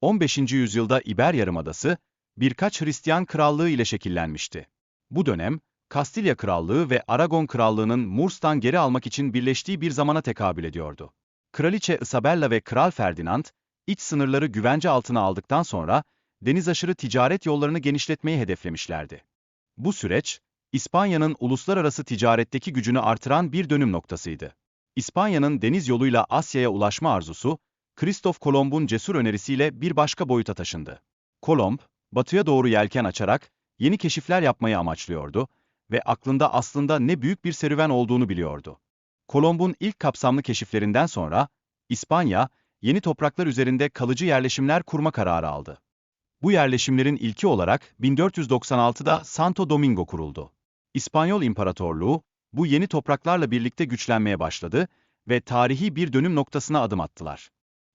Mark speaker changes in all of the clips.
Speaker 1: 15. yüzyılda İber Yarımadası, birkaç Hristiyan krallığı ile şekillenmişti. Bu dönem, Kastilya Krallığı ve Aragon Krallığı'nın Murs'tan geri almak için birleştiği bir zamana tekabül ediyordu. Kraliçe Isabella ve Kral Ferdinand, iç sınırları güvence altına aldıktan sonra, deniz aşırı ticaret yollarını genişletmeyi hedeflemişlerdi. Bu süreç, İspanya'nın uluslararası ticaretteki gücünü artıran bir dönüm noktasıydı. İspanya'nın deniz yoluyla Asya'ya ulaşma arzusu, Kristof Kolomb'un cesur önerisiyle bir başka boyuta taşındı. Kolomb, batıya doğru yelken açarak yeni keşifler yapmayı amaçlıyordu ve aklında aslında ne büyük bir serüven olduğunu biliyordu. Kolomb'un ilk kapsamlı keşiflerinden sonra, İspanya, yeni topraklar üzerinde kalıcı yerleşimler kurma kararı aldı. Bu yerleşimlerin ilki olarak 1496'da Santo Domingo kuruldu. İspanyol İmparatorluğu, bu yeni topraklarla birlikte güçlenmeye başladı ve tarihi bir dönüm noktasına adım attılar.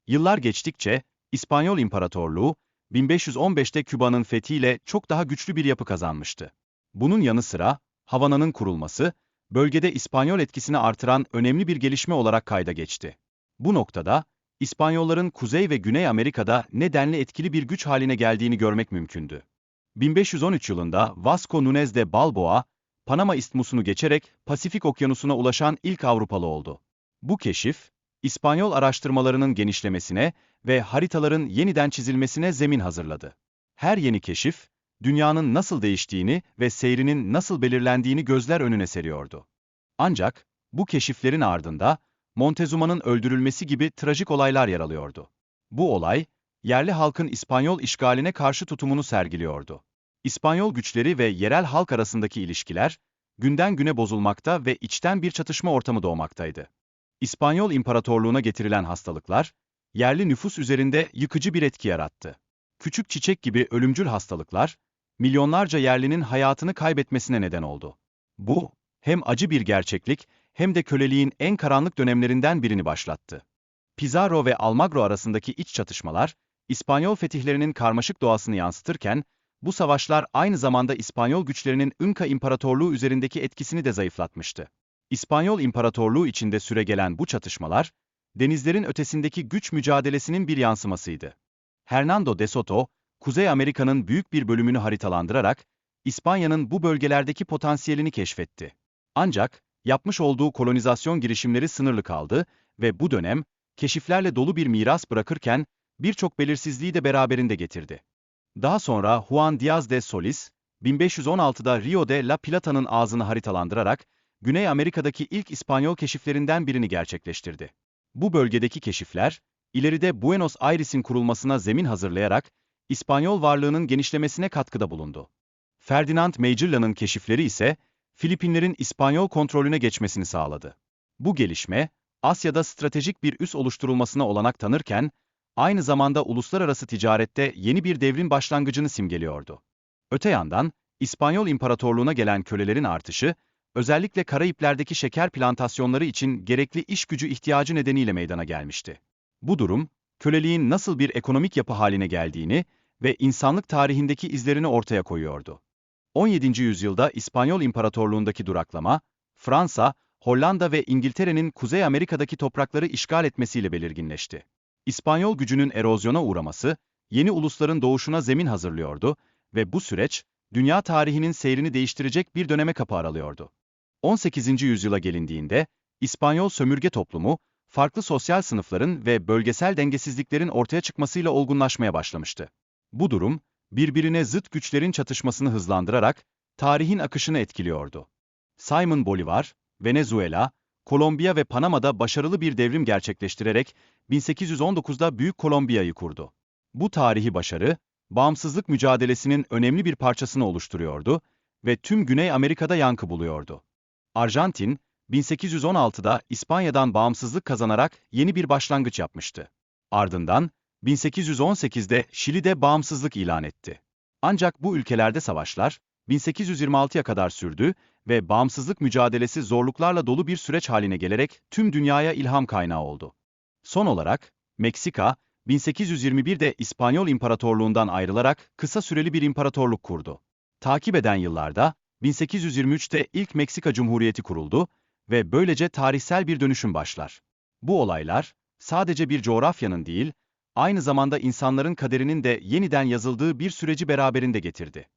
Speaker 1: Yıllar geçtikçe, İspanyol İmparatorluğu, 1515'te Küba'nın fethiyle çok daha güçlü bir yapı kazanmıştı. Bunun yanı sıra, Havana'nın kurulması, bölgede İspanyol etkisini artıran önemli bir gelişme olarak kayda geçti. Bu noktada, İspanyolların Kuzey ve Güney Amerika'da nedenli etkili bir güç haline geldiğini görmek mümkündü. 1513 yılında Vasco Nunez de Balboa, Panama İstmusunu geçerek Pasifik Okyanusu'na ulaşan ilk Avrupalı oldu. Bu keşif, İspanyol araştırmalarının genişlemesine ve haritaların yeniden çizilmesine zemin hazırladı. Her yeni keşif, dünyanın nasıl değiştiğini ve seyrinin nasıl belirlendiğini gözler önüne seriyordu. Ancak, bu keşiflerin ardında, Montezuma'nın öldürülmesi gibi trajik olaylar yer alıyordu. Bu olay, yerli halkın İspanyol işgaline karşı tutumunu sergiliyordu. İspanyol güçleri ve yerel halk arasındaki ilişkiler, günden güne bozulmakta ve içten bir çatışma ortamı doğmaktaydı. İspanyol İmparatorluğu'na getirilen hastalıklar, yerli nüfus üzerinde yıkıcı bir etki yarattı. Küçük çiçek gibi ölümcül hastalıklar, milyonlarca yerlinin hayatını kaybetmesine neden oldu. Bu, hem acı bir gerçeklik, hem de köleliğin en karanlık dönemlerinden birini başlattı. Pizarro ve Almagro arasındaki iç çatışmalar, İspanyol fetihlerinin karmaşık doğasını yansıtırken, bu savaşlar aynı zamanda İspanyol güçlerinin Inca İmparatorluğu üzerindeki etkisini de zayıflatmıştı. İspanyol İmparatorluğu içinde süregelen bu çatışmalar, denizlerin ötesindeki güç mücadelesinin bir yansımasıydı. Hernando de Soto, Kuzey Amerika'nın büyük bir bölümünü haritalandırarak, İspanya'nın bu bölgelerdeki potansiyelini keşfetti. Ancak, yapmış olduğu kolonizasyon girişimleri sınırlı kaldı ve bu dönem, keşiflerle dolu bir miras bırakırken, birçok belirsizliği de beraberinde getirdi. Daha sonra Juan Diaz de Solis, 1516'da Rio de la Plata'nın ağzını haritalandırarak, Güney Amerika'daki ilk İspanyol keşiflerinden birini gerçekleştirdi. Bu bölgedeki keşifler, ileride Buenos Aires'in kurulmasına zemin hazırlayarak, İspanyol varlığının genişlemesine katkıda bulundu. Ferdinand Magellan'ın keşifleri ise, Filipinlerin İspanyol kontrolüne geçmesini sağladı. Bu gelişme, Asya'da stratejik bir üs oluşturulmasına olanak tanırken, aynı zamanda uluslararası ticarette yeni bir devrin başlangıcını simgeliyordu. Öte yandan, İspanyol İmparatorluğu'na gelen kölelerin artışı, özellikle Karayipler'deki şeker plantasyonları için gerekli iş gücü ihtiyacı nedeniyle meydana gelmişti. Bu durum, köleliğin nasıl bir ekonomik yapı haline geldiğini ve insanlık tarihindeki izlerini ortaya koyuyordu. 17. yüzyılda İspanyol İmparatorluğundaki duraklama, Fransa, Hollanda ve İngiltere'nin Kuzey Amerika'daki toprakları işgal etmesiyle belirginleşti. İspanyol gücünün erozyona uğraması, yeni ulusların doğuşuna zemin hazırlıyordu ve bu süreç, dünya tarihinin seyrini değiştirecek bir döneme kapı aralıyordu. 18. yüzyıla gelindiğinde, İspanyol sömürge toplumu, farklı sosyal sınıfların ve bölgesel dengesizliklerin ortaya çıkmasıyla olgunlaşmaya başlamıştı. Bu durum, birbirine zıt güçlerin çatışmasını hızlandırarak, tarihin akışını etkiliyordu. Simon Bolivar, Venezuela, Kolombiya ve Panama'da başarılı bir devrim gerçekleştirerek 1819'da Büyük Kolombiya'yı kurdu. Bu tarihi başarı, bağımsızlık mücadelesinin önemli bir parçasını oluşturuyordu ve tüm Güney Amerika'da yankı buluyordu. Arjantin, 1816'da İspanya'dan bağımsızlık kazanarak yeni bir başlangıç yapmıştı. Ardından, 1818'de Şili'de bağımsızlık ilan etti. Ancak bu ülkelerde savaşlar, 1826'ya kadar sürdü ve bağımsızlık mücadelesi zorluklarla dolu bir süreç haline gelerek tüm dünyaya ilham kaynağı oldu. Son olarak, Meksika, 1821'de İspanyol İmparatorluğundan ayrılarak kısa süreli bir imparatorluk kurdu. Takip eden yıllarda, 1823'te ilk Meksika Cumhuriyeti kuruldu ve böylece tarihsel bir dönüşüm başlar. Bu olaylar, sadece bir coğrafyanın değil, aynı zamanda insanların kaderinin de yeniden yazıldığı bir süreci beraberinde getirdi.